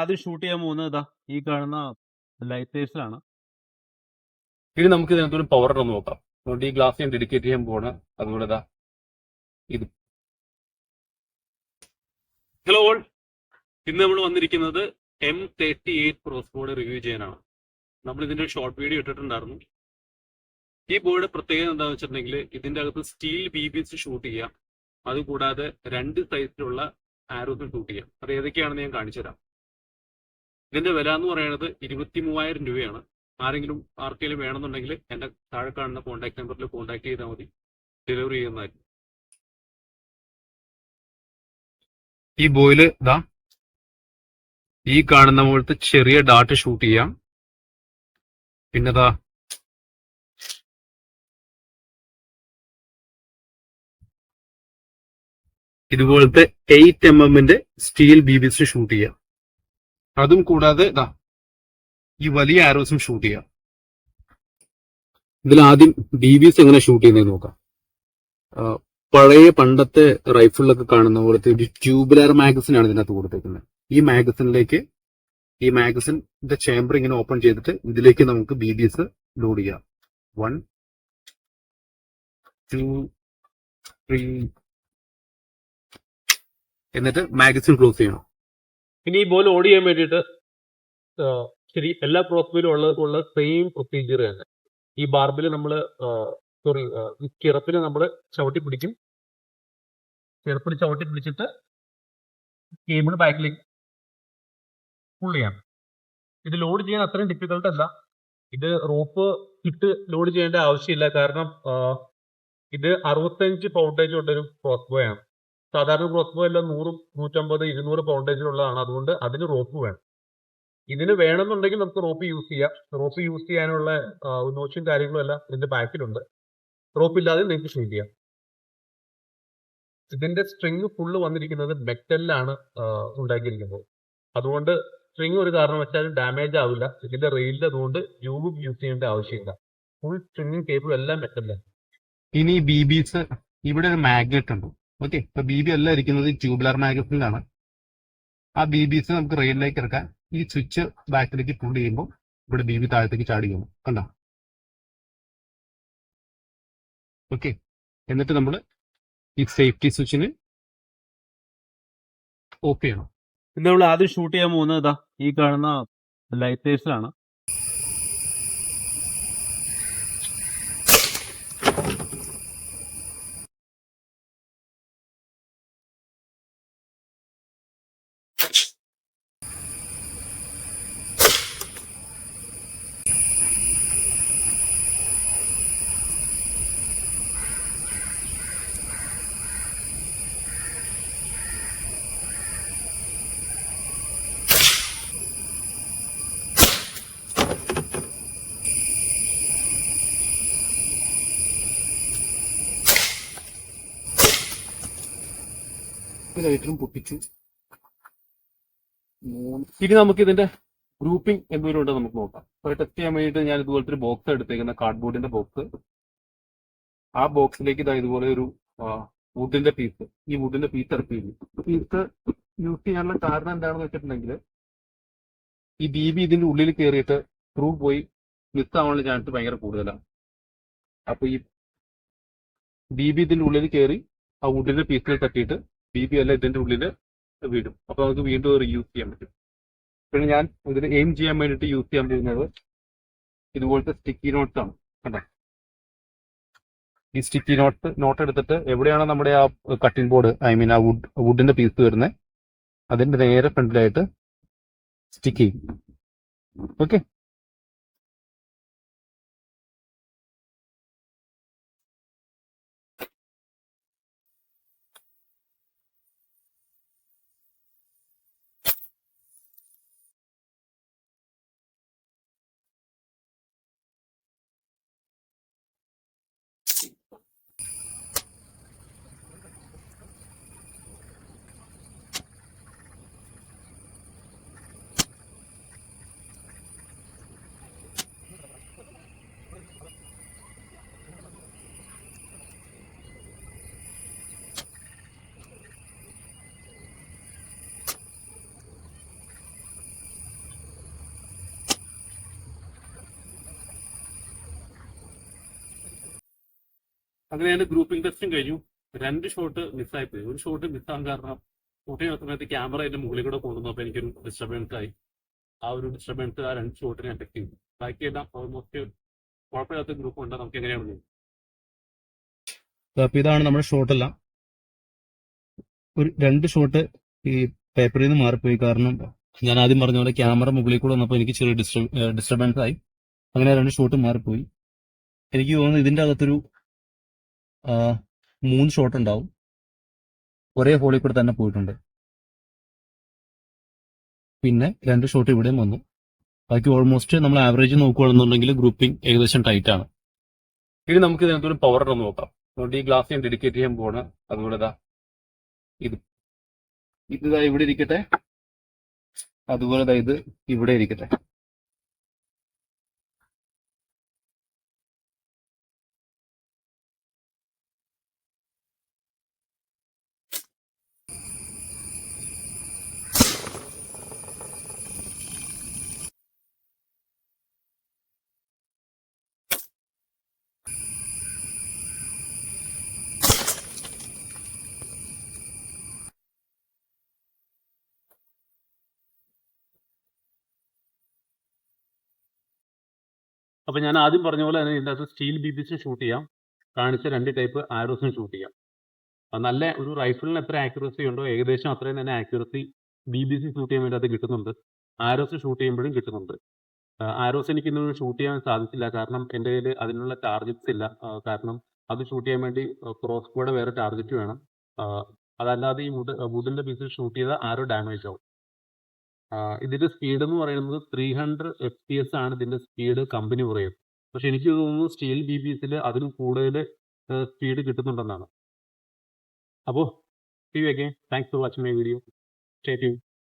ആദ്യം ഷൂട്ട് ചെയ്യാൻ പോകുന്നത് ഇതാ ഈ കാണുന്ന ലൈറ്റ് ലൈറ്റേഴ്സിലാണ് ഇനി നമുക്ക് ഇതിനകത്തൊരു പവർ ഒന്ന് നോക്കാം. അതുകൊണ്ട് ഈ ഗ്ലാസ് ഞാൻ ഡെഡിക്കേറ്റ് ചെയ്യാൻ പോവാണ്. അതുപോലെ ഇതാ ഇത്. ഹലോ ഇന്ന് നമ്മൾ വന്നിരിക്കുന്നത് M thirty eight cross board review ചെയ്യാനാണ്. നമ്മൾ ഇതിന്റെ ഷോർട്ട് വീഡിയോ ഇട്ടിട്ടുണ്ടായിരുന്നു. ഈ ബോർഡ് പ്രത്യേകത എന്താണെന്ന് വെച്ചിട്ടുണ്ടെങ്കിൽ ഇതിന്റെ അകത്ത് സ്റ്റീൽ ബി ബി ഷൂട്ട് ചെയ്യാം. അതുകൂടാതെ രണ്ട് സൈസിലുള്ള ആരോസും ഷൂട്ട് ചെയ്യാം. അത് ഏതൊക്കെയാണെന്ന് ഞാൻ കാണിച്ചു തരാം ഇതിന്റെ വില എന്ന് പറയുന്നത് ഇരുപത്തി മൂവായിരം രൂപയാണ്. ആരെങ്കിലും ആർക്കെങ്കിലും വേണമെന്നുണ്ടെങ്കിൽ എന്റെ താഴെ കാണുന്ന കോൺടാക്ട് നമ്പറിൽ കോൺടാക്ട് ചെയ്താൽ മതി. ഡെലിവറി ചെയ്യുന്നതായിരിക്കും. ഈ ബോയിൽ ഇതാ. ഈ കാണുന്ന പോലത്തെ ചെറിയ ഡാട്ട് ഷൂട്ട് ചെയ്യാം. പിന്നെതാ ഇതുപോലത്തെ എയ്റ്റ് എം എമ്മിന്റെ സ്റ്റീൽ ബി ബിസ് ഷൂട്ട് ചെയ്യാം. അതും കൂടാതെ ഇതാ ഈ വലിയ ആരോസും ഷൂട്ട് ചെയ്യാം. ഇതിൽ ആദ്യം ബി ബി എസ് എങ്ങനെ ഷൂട്ട് ചെയ്യുന്നത് നോക്കാം. പഴയ പണ്ടത്തെ റൈഫിളിലൊക്കെ കാണുന്ന പോലത്തെ ഒരു ട്യൂബുലർ മാഗസിൻ ആണ് ഇതിനകത്ത് കൊടുത്തേക്കുന്നത്. ഈ മാഗസിനിലേക്ക് ഈ മാഗസിന്റെ ചേംബർ ഇങ്ങനെ ഓപ്പൺ ചെയ്തിട്ട് ഇതിലേക്ക് നമുക്ക് ബി ബി എസ് ലോഡ് ചെയ്യാം. വൺ ടു ത്രീ എന്നിട്ട് മാഗസിൻ ക്ലോസ് ചെയ്യണം. ഇനി ഈ ബോൾ ഓടി ചെയ്യാൻ വേണ്ടിയിട്ട് ശരി എല്ലാ പ്രോസ്ബിലും ഉള്ള ഉള്ള സെയിം പ്രൊസീജിയർ തന്നെ. ഈ ബാർബിൽ നമ്മൾ സോറി ഈ കിറപ്പിൽ നമ്മൾ ചവിട്ടി പിടിക്കും. കിറപ്പിൽ ചവിട്ടി പിടിച്ചിട്ട് ഗെയിമിന് ബാക്കിലേക്ക് പുൾ ചെയ്യാം ഇത് ലോഡ് ചെയ്യാൻ അത്രയും ഡിഫിക്കൽട്ട് അല്ല. ഇത് റോപ്പ് ഇട്ട് ലോഡ് ചെയ്യേണ്ട ആവശ്യമില്ല. കാരണം ഇത് അറുപത്തഞ്ച് പൗണ്ടേജ് കൊണ്ടൊരു ക്രോസ് ആണ്. സാധാരണ ക്രോസ് ബോ എല്ലാം നൂറും നൂറ്റമ്പത് ഇരുന്നൂറ് പൗണ്ടേജിലുള്ളതാണ്. അതുകൊണ്ട് അതിന് റോപ്പ് വേണം. ഇതിന് വേണമെന്നുണ്ടെങ്കിൽ നമുക്ക് റോപ്പ് യൂസ് ചെയ്യാം. റോപ്പ് യൂസ് ചെയ്യാനുള്ള നോച്ചും കാര്യങ്ങളും എല്ലാം ഇതിന്റെ ബാക്കിലുണ്ട്. റോപ്പ് ഇല്ലാതെ നിങ്ങൾക്ക് ഷൂട്ട് ചെയ്യാം. ഇതിന്റെ സ്ട്രിങ് ഫുള്ള് വന്നിരിക്കുന്നത് മെറ്റലിലാണ് ഉണ്ടാക്കിയിരിക്കുന്നത്. അതുകൊണ്ട് സ്ട്രിങ് ഒരു കാരണവശാലും ഡാമേജ് ആവില്ല. ഇതിന്റെ റെയിലിൽ അതുകൊണ്ട് ട്യൂബും യൂസ് ചെയ്യേണ്ട ആവശ്യമില്ല. ഫുൾ സ്ട്രിങ്ങും കേബിളും എല്ലാം മെറ്റലിലാണ്. ഇനി ബി ബിസ് ഇവിടെ ഒരു മാഗ്നറ്റ് ഉണ്ട്. ഓക്കെ ഇപ്പൊ ബി ബി എല്ലാം ഇരിക്കുന്നത് ട്യൂബുലർ മാഗസിനിലാണ് ആ ബി ബിസ് നമുക്ക് റെയിലിലേക്ക് ഇറക്കാൻ ഈ സ്വിച്ച് ബാക്കിലേക്ക് പുൾ ചെയ്യുമ്പോൾ ഇവിടെ ബി ബി താഴത്തേക്ക് ചാടി പോകും കണ്ടോ? ഓക്കെ എന്നിട്ട് നമ്മൾ ഈ സേഫ്റ്റി സ്വിച്ചിന് ഓഫ് ചെയ്യണം. നമ്മൾ ആദ്യം ഷൂട്ട് ചെയ്യാൻ പോകുന്നത് ഈ കാണുന്ന ലൈറ്റേഴ്സിലാണ് ലൈറ്ററും പൊട്ടിച്ചു. ഇനി നമുക്ക് ഇതിന്റെ ഗ്രൂപ്പിംഗ് എന്തോരം ഉണ്ടെന്ന് നമുക്ക് നോക്കാം. അപ്പോൾ ടെസ്റ്റ് ചെയ്യാൻ വേണ്ടിയിട്ട് ഞാൻ ഇതുപോലത്തെ ഒരു ബോക്സ് എടുത്തേക്കുന്ന കാർഡ്ബോർഡിന്റെ ബോക്സ് ആ ബോക്സിലേക്ക് ഇതാ ഇതുപോലെ ഒരു വുഡിന്റെ പീസ് ഈ വുഡിന്റെ പീസ് ഇറക്കിയിരുന്നു പീസ് യൂസ് ചെയ്യാനുള്ള കാരണം എന്താണെന്ന് വെച്ചിട്ടുണ്ടെങ്കിൽ ഈ ബി ബി ഇതിന്റെ ഉള്ളിൽ കയറിയിട്ട് ത്രൂ പോയി മിസ് ആവാനുള്ള ചാൻസ് ഭയങ്കര കൂടുതലാണ്. അപ്പൊ ഈ ബി ബി ഇതിന്റെ ഉള്ളിൽ കയറി ആ വുഡിന്റെ പീസിൽ തട്ടിയിട്ട് ബി ബി എല്ലാം ഇതിന്റെ ഉള്ളിൽ വീടും. അപ്പൊ നമുക്ക് വീണ്ടും റീയൂസ് ചെയ്യാൻ പറ്റും. പിന്നെ ഞാൻ ഇതിന് എയിം ചെയ്യാൻ വേണ്ടിയിട്ട് യൂസ് ചെയ്യാൻ പോകുന്നത് ഇതുപോലത്തെ സ്റ്റിക്കി നോട്ട്സ് ആണ്. കണ്ടോ? ഈ സ്റ്റിക്കി നോട്ട് നോട്ട് എടുത്തിട്ട് എവിടെയാണ് നമ്മുടെ ആ കട്ടിംഗ് ബോർഡ് ഐ മീൻ ആ വുഡ് വുഡിന്റെ പീസ് വരുന്നത് അതിന്റെ നേരെ ഫ്രണ്ടിലായിട്ട് സ്റ്റിക്ക് ചെയ്യും. ഓക്കെ അങ്ങനെ അതിന്റെ ഗ്രൂപ്പിംഗ് ടെസ്റ്റും കഴിഞ്ഞു. രണ്ട് ഷോട്ട് മിസ്സായി പോയി. ഒരു ഷോട്ട് മിസ്സാകാൻ കാരണം ഫോട്ടോ സമയത്ത് ക്യാമറ എന്റെ മുകളിൽ കൂടെ കൊണ്ടുവന്നപ്പോൾ എനിക്കൊരു ഡിസ്റ്റർബൻസ് ആയി. ആ ഒരു ഡിസ്റ്റർബൻസ് ആ രണ്ട് ഷോട്ടിനെ അറ്റക്ട് ചെയ്തു. ബാക്കിയെല്ലാം ഓൾമോസ്റ്റ് കുഴപ്പമില്ലാത്ത ഗ്രൂപ്പ് ഉണ്ട്. നമുക്ക് എങ്ങനെയാണ് അപ്പൊ ഇതാണ് നമ്മുടെ ഷോട്ടെല്ലാം ഒരു രണ്ട് ഷോട്ട് ഈ പേപ്പറിൽ നിന്ന് മാറിപ്പോയി. കാരണം ഞാൻ ആദ്യം പറഞ്ഞ പോലെ ക്യാമറ മുകളിൽ കൂടെ വന്നപ്പോൾ എനിക്ക് ചെറിയ ഡിസ്റ്റർബൻസ് ആയി. അങ്ങനെ രണ്ട് ഷോട്ട് മാറിപ്പോയി. എനിക്ക് തോന്നുന്നു ഇതിന്റെ അകത്തൊരു മൂന്ന് ഷോട്ട് ഉണ്ടാവും. ഒരേ ഹോളിൽ കൂടെ തന്നെ പോയിട്ടുണ്ട്. പിന്നെ രണ്ട് ഷോട്ട് ഇവിടെയും വന്നു. ബാക്കി ഓൾമോസ്റ്റ് നമ്മൾ ആവറേജ് നോക്കുകയാണെന്നുണ്ടെങ്കിൽ ഗ്രൂപ്പിംഗ് ഏകദേശം ടൈറ്റ് ആണ്. ഇനി നമുക്ക് ഇതിനകത്തൊരു പവർ ഒന്ന് നോക്കാം. അതുകൊണ്ട് ഈ ഗ്ലാസ് ഞാൻ ഡെഡിക്കേറ്റ് ചെയ്യാൻ പോവാണ്. അതുപോലെ ഇതാ. ഇത് ഇത് ഇവിടെ ഇരിക്കട്ടെ. അതുപോലെ ഇത് ഇവിടെ ഇരിക്കട്ടെ. അപ്പൊ ഞാൻ ആദ്യം പറഞ്ഞ പോലെ തന്നെ ഇതിന്റെ അകത്ത് സ്റ്റീൽ ബി ബി ഷൂട്ട് ചെയ്യാം. കാണിച്ച രണ്ട് ടൈപ്പ് ആരോസിന് ഷൂട്ട് ചെയ്യാം. നല്ല ഒരു റൈഫിളിന് എത്ര ആക്യുറസി ഉണ്ടോ ഏകദേശം അത്രയും തന്നെ accuracy B B C shoot ചെയ്യാൻ വേണ്ടി അത് കിട്ടുന്നുണ്ട്. ആരോസ് ഷൂട്ട് ചെയ്യുമ്പോഴും കിട്ടുന്നുണ്ട്. ആരോസ് എനിക്ക് ഇന്ന് ഷൂട്ട് ചെയ്യാൻ സാധിച്ചില്ല. കാരണം എന്റെ കയ്യിൽ അതിനുള്ള ടാർജറ്റ്സ് ഇല്ല. കാരണം അത് ഷൂട്ട് ചെയ്യാൻ വേണ്ടി ക്രോസ് ബോർഡ് വേറെ ടാർജറ്റ് വേണം. അതല്ലാതെ ഈ വുഡ് വുഡിന്റെ പീസിൽ ഷൂട്ട് ചെയ്താൽ ആരോ ഡാമേജ് ആവും. ഇതിന്റെ സ്പീഡ് എന്ന് പറയുന്നത് three hundred F P S ആണ് ഇതിന്റെ സ്പീഡ് കമ്പനി പറയുന്നത് പക്ഷെ എനിക്ക് തോന്നുന്നു സ്റ്റീൽ ബി ബി എസിൽ അതിനും കൂടുതൽ സ്പീഡ് കിട്ടുന്നുണ്ടെന്നാണ്. അപ്പോൾ see you again thanks for watching my video stay tune